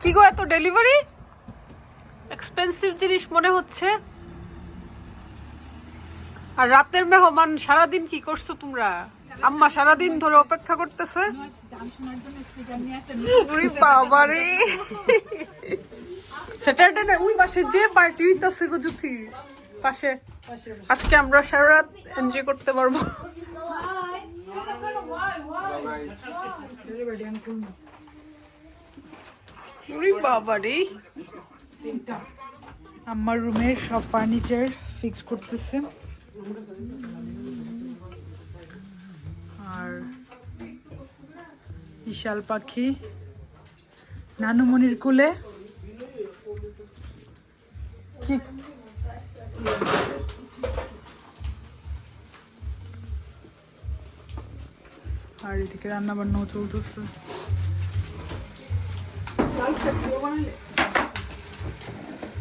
কি গো, এত delivery expensive জিনিস মনে হচ্ছে। আর রাতের মেহমান, সারাদিন কি করছ তোমরা? আম্মা সারাদিন ধরে অপেক্ষা করতেছে। স্যাটারডে না, ওই পাশে যে পার্টি হইতাছে গো জুথি, পাশে। আজকে আমরা সারা রাত এনজয় করতে পারব। আমার রুমের সব ফার্নিচার ফিক্স করতেছে। আর বিশাল পাখি নানুমণির কুলে। আর এদিকে রান্না বান্নাও চলতেছে।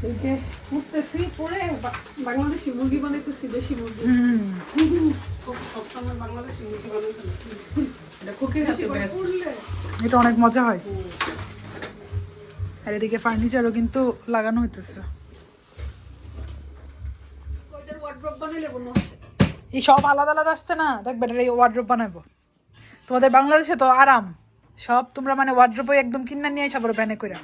এই যে উঠতেছি পরে বাংলাদেশি মুরগি বানাইতেছি দেশি মুরগি। সবসময় বাংলাদেশি মুরগি বানাইতেছি। এটা অনেক মজা হয়। আর এদিকে ফার্নিচারও কিন্তু লাগানো হইতেছে। এই সব আলাদা আলাদা আসছে না। দেখবে এটা এই ওয়ার্ড্রোপ বানাবো তোমাদের বাংলাদেশে তো আরাম। সব তোমরা মানে ওয়ার্ড্রোপ একদম কিনা নিয়ে সবার ভ্যানে করে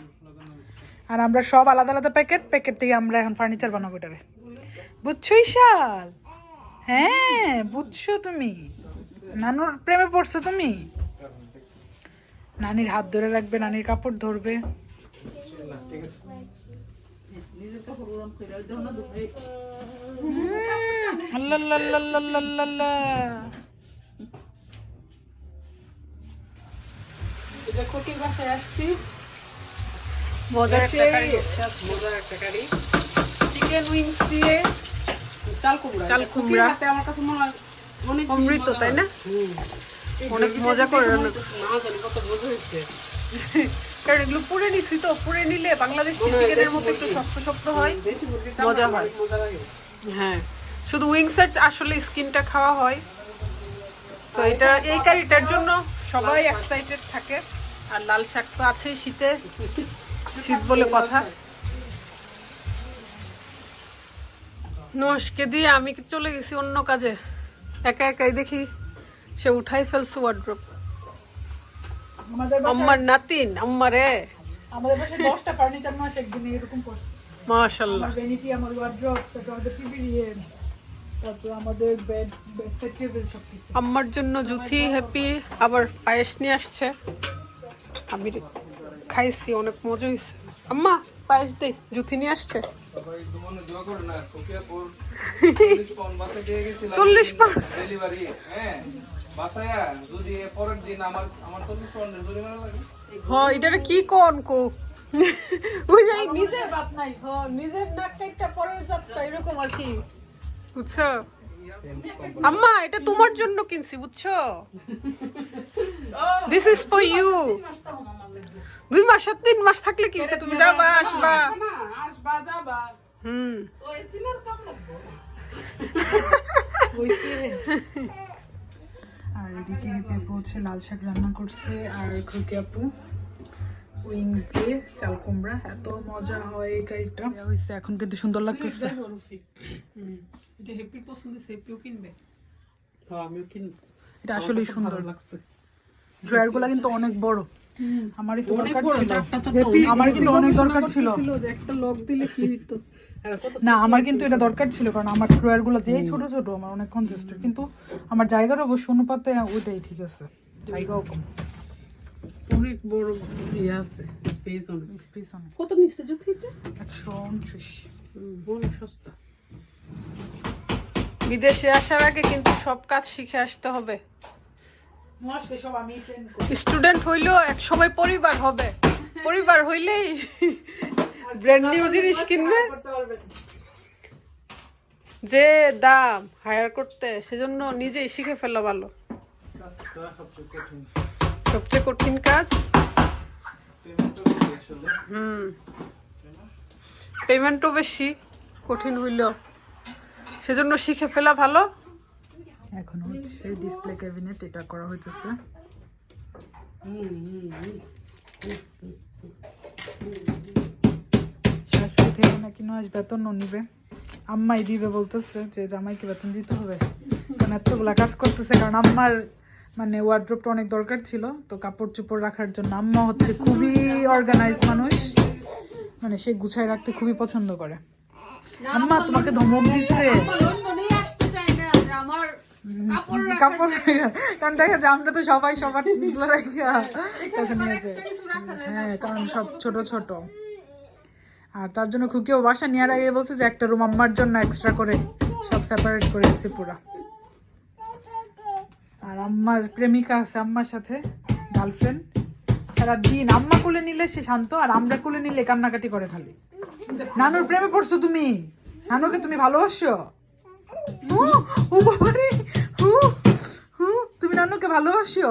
আর আমরা সব আলাদা আলাদা প্যাকেট প্যাকেট থেকে আমরা এখন ফার্নিচার বানাবো এটারে। বুঝছ ইশাল হ্যাঁ বুঝছ তুমি? নানুর প্রেমে পড়ছো তুমি? নানির হাত ধরে রাখবে, নানির কাপড় ধরবে। হুম। এই যে খুকির বাসায় আসছি। মজার একটা মজার একটা কারি। চিকেন উইংস দিয়ে চাল কুমড়া। চাল কুমড়া। আমার কাছে মনে হয় অনেক অমৃত, তাই না? অনেক মজা করে রান্না দেখে মনে হচ্ছে না জানি কত মজা হয়েছে। কারণ এগুলো পুড়ে নিছি তো পুড়ে নিলে বাংলাদেশি চিকেনের মতো একটু শক্ত শক্ত হয় মজা হয়। হ্যাঁ শুধু উইংসের আসলে স্কিনটা খাওয়া হয়। তো এটা এই কারিটার জন্য সবাই এক্সাইটেড থাকে। আর লাল শাক তো আছেই শীতে। শীত বলে কথা। নস্কে দিয়ে আমি চলে গেছি অন্য কাজে। একা একাই দেখি সে উঠাই ফেলছে ওয়ার্ড্রপ আম্মার নাতিন আম্মারে। আমাদের পাশে দশটা ফার্নিচার মাস একদিন এরকম করছে। মাশাল্লাহ। আমার ভ্যানিটি আমার ওয়ার্ড্রপ তারপর আমাদের টিভি তারপর আমাদের বেড বেড সেট টেবিল সব কিছু আম্মার জন্য জুথি হ্যাপি আবার পায়েস নিয়ে আসছে। আমি খাইছি অনেক মজা হয়েছে আম্মা পায়েস দে জুথি নিয়ে আসছে। চল্লিশ পাউন্ড। ডেলিভারি হ্যাঁ বাসায় যদি পরের দিন আমার আমার চল্লিশ পাউন্ডের জরিমানা লাগে হ এটারে কি কোন কো? বুঝাই নিজের বাপ নাই নিজের নাক কাইটা পরের যাত্রা এরকম আর কি। বুঝছ? আম্মা এটা তোমার জন্য কিনছি বুঝছ? দিস ইজ ফর ইউ দুই মাস আর তিন মাস থাকলে কি হয়েছে তুমি যাবা আসবা। আসবা যাবা। হুম। আর এদিকে পেপো হচ্ছে লাল শাক রান্না করছে আর খুকি আপু। উইংস দিয়ে চাল কুমড়া এত মজা হয় এই কারিটা হয়েছে এখন কিন্তু সুন্দর লাগতেছে। এটা হ্যাপির পছন্দ হ্যাপিও কিনবে। হ্যাঁ আমিও কিনবো। এটা আসলেই সুন্দর। লাগছে। ড্রয়ারগুলা কিন্তু অনেক বড়। আমারই তো দরকার ছিল। আমার কিন্তু অনেক দরকার ছিল। একটা লক দিলে কি হইতো? না আমার কিন্তু এটা দরকার ছিল কারণ আমার ড্রয়ারগুলো যেই ছোট ছোট আমার অনেক কনজেস্টেড কিন্তু আমার জায়গার অবশ্য অনুপাতে ওইটাই ঠিক আছে। জায়গাও কম। অনেক বড় ইয়ে আছে স্পেস অনেক। স্পেস অনেক। কত নিচ্ছে যদি এটা? একশো উনত্রিশ। অনেক সস্তা। বিদেশে আসার আগে কিন্তু সব কাজ শিখে আসতে হবে। স্টুডেন্ট হইলেও এক সময় পরিবার হবে। পরিবার হইলেই ব্র্যান্ড নিউ জিনিস কিনবে। যে দাম হায়ার করতে সেজন্য নিজেই শিখে ফেলা ভালো। সবচেয়ে কঠিন কাজ? হুম। পেমেন্টও বেশি, কঠিন হইল সেজন্য শিখে ফেলা ভালো। এখন হচ্ছে ডিসপ্লে ক্যাবিনেট এটা করা হইতেছে। শাশুড়ি থেকে নাকি নয় বেতন নিবে। আম্মাই দিবে বলতেছে যে, জামাইকে বেতন দিতে হবে। কারণ কাজ করতেছে, কারণ আম্মার মানে ওয়ার্ড্রোপটা অনেক দরকার ছিল তো কাপড় চোপড় রাখার জন্য আম্মা হচ্ছে খুবই অর্গানাইজ মানুষ মানে সে গুছায় রাখতে খুবই পছন্দ করে। আম্মা তোমাকে ধমক দিচ্ছে কাপড় কারণ দেখা যায় আমরা তো সবাই সবারগুলো রাখিয়া তখন না। হ্যাঁ কারণ সব ছোট ছোট। আর তার জন্য খুকিও বাসা আগে বলছে যে একটা রুম আম্মার জন্য এক্সট্রা করে সব সেপারেট করে দিচ্ছে পুরা। আর আম্মার প্রেমিকা আছে আম্মার সাথে গার্লফ্রেন্ড সারা দিন আম্মা কোলে নিলে সে শান্ত আর আমরা কোলে নিলে কান্নাকাটি করে খালি। নানুর প্রেমে পড়ছো তুমি? নানুকে তুমি ভালোবাসো? ও তুমি নানুকে ভালোবাসো?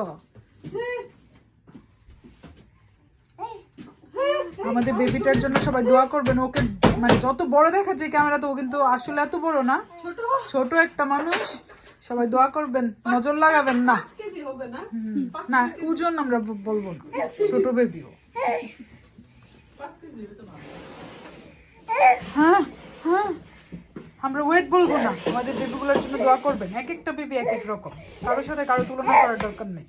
আমাদের বেবিটার জন্য সবাই দোয়া করবেন। ওকে মানে যত বড় দেখা যায় ক্যামেরা তো ও কিন্তু আসলে এত বড় না। ছোট একটা মানুষ। সবাই দোয়া করবেন নজর লাগাবেন না। না? না ওজন আমরা বলব না। ছোট বেবিও পাঁচ কেজি হবে তো ভালো হ্যাঁ হ্যাঁ। আমরা ওয়েট বলব না। আমাদের বেবিগুলোর জন্য দোয়া করবেন। এক একটা বেবি এক এক রকম। কারোর সাথে কারও তুলনা করার দরকার নেই।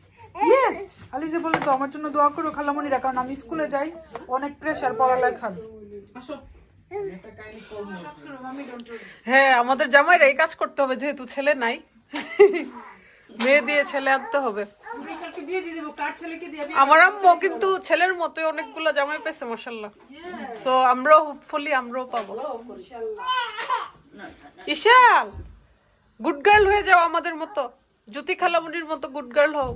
ইয়েস আলিজে বলে তো আমার জন্য দোয়া করো খালামণিরা কারণ আমি স্কুলে যাই অনেক প্রেশার পড়ালেখার আসো। হ্যাঁ আমাদের জামাইরা এই কাজ করতে হবে যেহেতু ছেলে নাই। মেয়ে দিয়ে ছেলে আনতে হবে। আমার আম্মু কিন্তু ছেলের মতো অনেকগুলো জামাই পেয়েছে মাসাল্লাহ সো আমরাও হোপফুলি আমরাও পাবো। ইশাল গুড গার্ল হয়ে যাও আমাদের মতো। জ্যোতি খালামুনির মতো গুড গার্ল হও।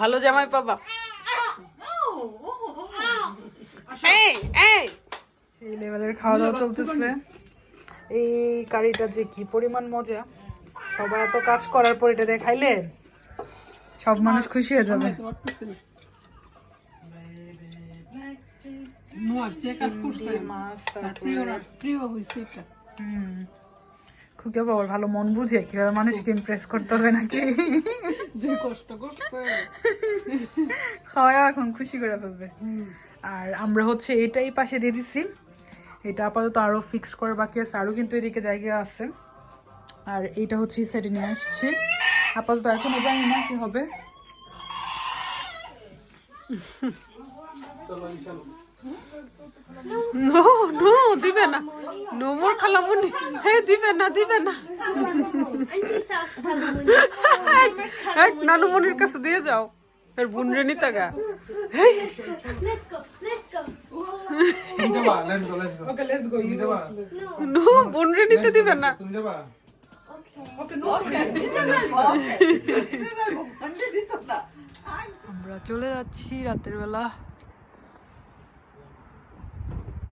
ভালো জামাই পাবা। এই এই। সেই লেভেলের খাওয়া দাওয়া চলতেছে। এই কারিটা যে কি পরিমাণ মজা। সবাই এত কাজ করার পর এটা দিয়ে খাইলে সব মানুষ খুশি হয়ে যাবে। খুকে বাবার ভালো মন বুঝে কীভাবে মানুষকে ইমপ্রেস করতে হবে নাকি? যে কষ্ট করছে। খাওয়া এখন খুশি করে ফেলবে। আর আমরা হচ্ছে এটাই পাশে দিয়ে দিচ্ছি এটা আপাতত আরও ফিক্সড করা বাকি আছে আরও কিন্তু এদিকে জায়গা আছে। আর এইটা হচ্ছে সেটে নিয়ে আসছি। আপাতত এখনও জানি না কি হবে। নো নো দিবে না। No more খালামুনি। হে দিবে না দিবে না। এক নানুমনির কাছে দিয়ে যাও। এর নিতে গা। নো নিতে দিবে না। তুমি যাবা? Okay. আমরা চলে যাচ্ছি রাতের বেলা